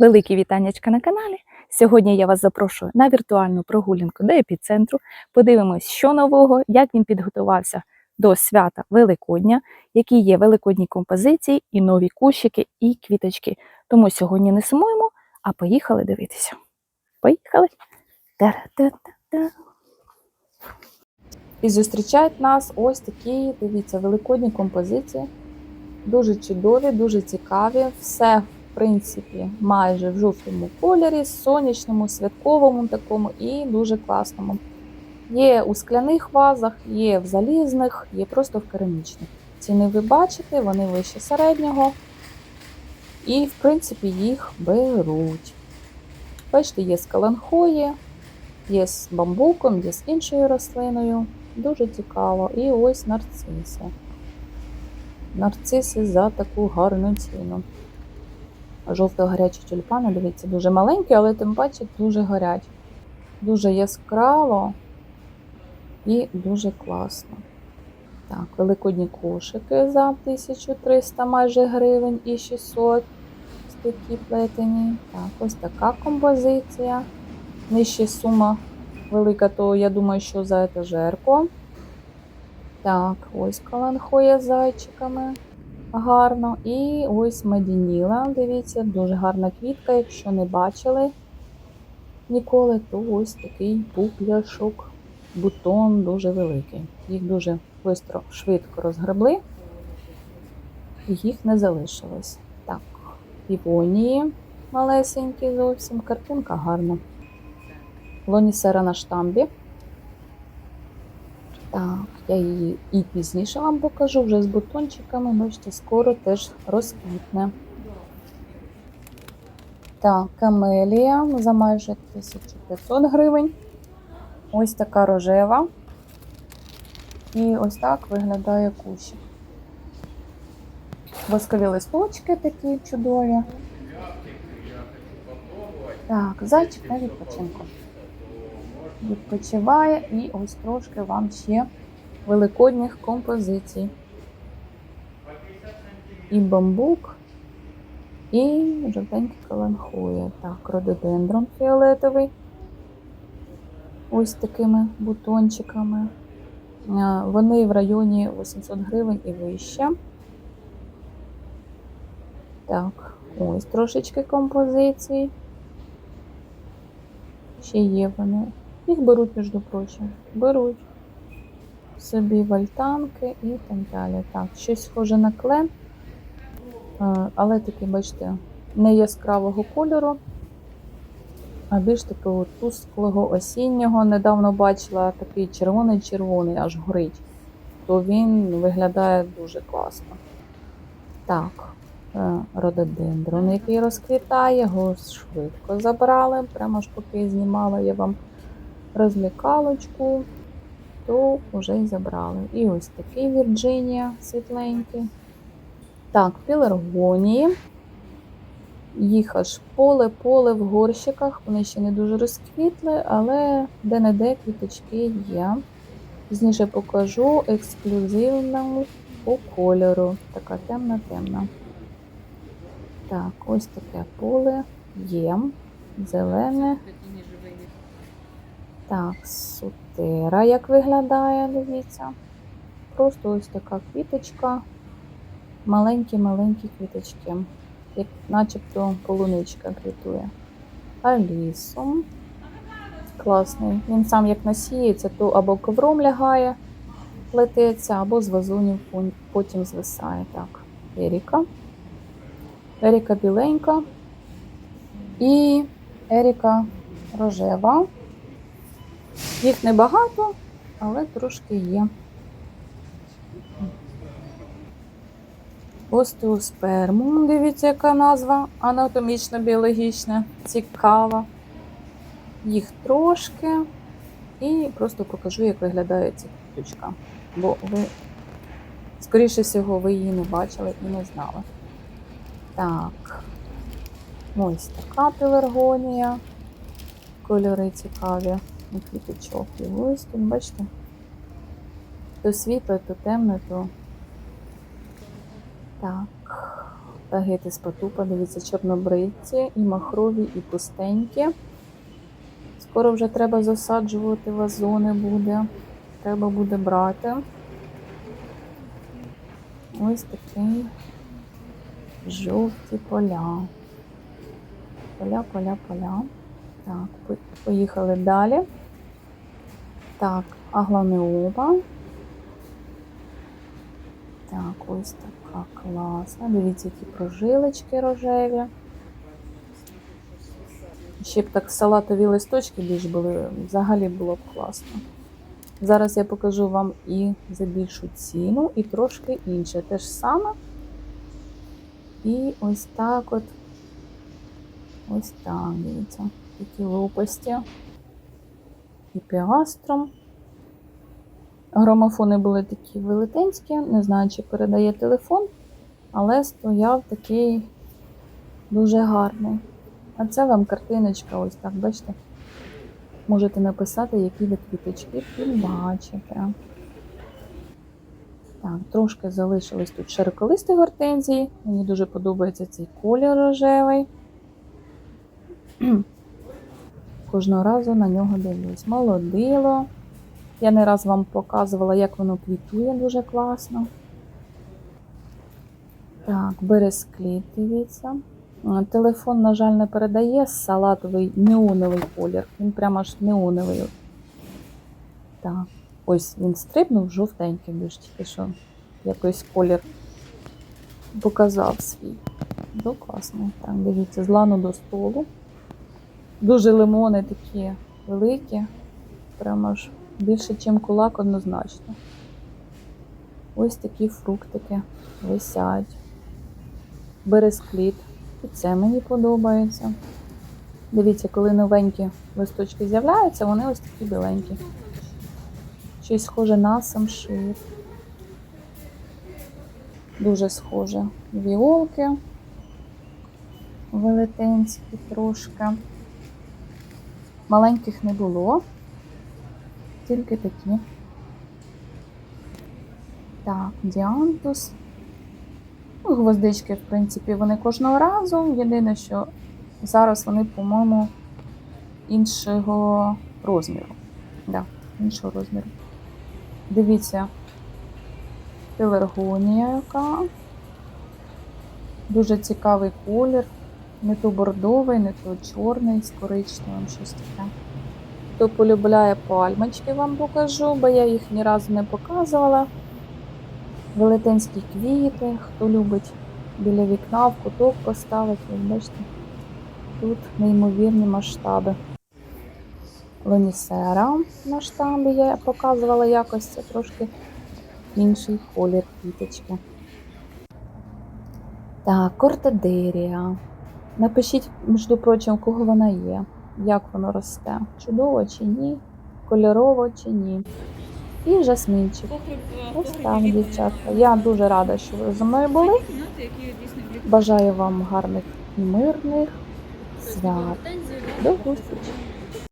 Великі вітаннячка на каналі. Сьогодні я вас запрошую на віртуальну прогулянку до епіцентру. Подивимось, що нового, як він підготувався до свята Великодня, які є великодні композиції, і нові кущики, і квіточки. Тому сьогодні не сумуємо, а поїхали дивитися. Поїхали! І зустрічають нас ось такі, дивіться, великодні композиції. Дуже чудові, дуже цікаві. Все, в принципі, майже в жовтому кольорі, сонячному, святковому такому і дуже класному. Є у скляних вазах, є в залізних, є просто в керамічних. Ціни ви бачите, вони вище середнього. І, в принципі, їх беруть. Бачите, є з каланхої, є з бамбуком, є з іншою рослиною. Дуже цікаво. І ось нарциси. Нарциси за таку гарну ціну. Жовто-гарячі тюльпани, дивіться, дуже маленькі, але тим паче дуже гарячі. Дуже яскраво і дуже класно. Так, великодні кошики за 1300 майже гривень і 600 ось такі плетені. Так, ось така композиція. Нижча сума велика, то я думаю, що за етажерку. Так, ось каланхоя з зайчиками. Гарно. І ось медініла. Дивіться, дуже гарна квітка. Якщо не бачили ніколи, то ось такий пупляшок, бутон дуже великий. Їх дуже швидко, швидко розгребли, і їх не залишилось. Так, півонії малесенькі зовсім. Картинка гарна. Лонісера на штамбі. Так, я її і пізніше вам покажу вже з бутончиками, бачите, скоро теж розквітне. Так, камелія за майже 1500 гривень. Ось така рожева. І ось так виглядає кущик. Воскові листочки такі чудові. Так, зайчик на відпочинку відпочиває і ось трошки вам ще великодніх композицій. І бамбук, і жовтенький каланхоя. Так, рододендрон фіолетовий. Ось такими бутончиками. Вони в районі 800 гривень і вище. Так, ось трошечки композицій. Ще є вони. Їх беруть, між прочим. Беруть собі вальтанки і так далі. Так, щось схоже на клен, е, але такий, бачите, не яскравого кольору, а більш такого тусклого осіннього. Недавно бачила такий червоний-червоний, аж горить. То він виглядає дуже класно. Так, е, рододендрон, який розквітає, його швидко забрали. Прямо ж поки знімала я вам розмікалочку, то вже й забрали. І ось такий Вірджинія світленький. Так, пілергонії. Їх аж поле-поле в горщиках. Вони ще не дуже розквітли, але де-не-де квіточки є. Пізніше покажу ексклюзивну по кольору. Така темна-темна. Так, ось таке поле є. Зелене. Так, сутера, як виглядає, дивіться. Просто ось така квіточка. Маленькі-маленькі квіточки. Як начебто полуничка квітує. Алісум. Класний. Він сам як насіється, то або ковром лягає, плететься, або з вазонів потім звисає. Так, Еріка. Еріка біленька. І Еріка рожева. Їх небагато, але трошки є. Остеоспермум, дивіться, яка назва анатомічно-біологічна, цікава. Їх трошки. І просто покажу, як виглядає ця квіточка. Бо ви, скоріше всього, ви її не бачили і не знали. Так, ось така пелергонія. Кольори цікаві квіточок. І ось тут, бачите, то світло, то темно, то так. Тагети з патупа, дивіться, чорнобривці, і махрові, і пустенькі. Скоро вже треба засаджувати вазони буде. Треба буде брати. Ось такий жовті поля. Поля, поля, поля. Так, поїхали далі. Так, агланеоба. Так, ось така класна. Дивіться, які прожилочки рожеві. Ще б так салатові листочки більш були, взагалі було б класно. Зараз я покажу вам і за більшу ціну, і трошки інше. Те ж саме. І ось так от. Ось так, дивіться. Такі лопасті. І піастром. Грамофони були такі велетенські, не знаю, чи передає телефон, але стояв такий дуже гарний. А це вам картиночка, ось так, бачите? Можете написати, які ви квіточки бачите. Так, трошки залишились тут широколисті гортензії. Мені дуже подобається цей колір рожевий. Кожного разу на нього дивлюсь. Молодило. Я не раз вам показувала, як воно квітує дуже класно. Так, берескліт, дивіться. Телефон, на жаль, не передає салатовий неоновий колір. Він прямо аж неоновий. Так, ось він стрибнув жовтенький, більш тільки що якийсь колір показав свій. Ну, класно. Так, дивіться, з лану до столу. Дуже лимони такі великі. Прямо ж більше, ніж кулак, однозначно. Ось такі фруктики висять. Берескліт. І це мені подобається. Дивіться, коли новенькі листочки з'являються, вони ось такі біленькі. Щось схоже на самшит. Дуже схоже. Віолки велетенські трошки. Маленьких не було. Тільки такі. Так, діантус. Ну, гвоздички, в принципі, вони кожного разу. Єдине, що зараз вони, по-моєму, іншого розміру. Да, іншого розміру. Дивіться, пеларгонія яка. Дуже цікавий колір. Не то бордовий, не то чорний, з коричневим, щось таке. Хто полюбляє пальмочки, вам покажу, бо я їх ні разу не показувала. Велетенські квіти, хто любить біля вікна в куток поставити, ви бачите, тут неймовірні масштаби. Лонісера на штамбі я показувала якось, це трошки інший колір квіточки. Так, кортедерія. Напишіть, між прочим, кого вона є, як воно росте. Чудово чи ні, кольорово чи ні. І жасмінчик. Ось там, дівчатка. Я дуже рада, що ви зі мною були. Бажаю вам гарних і мирних свят. До зустрічі!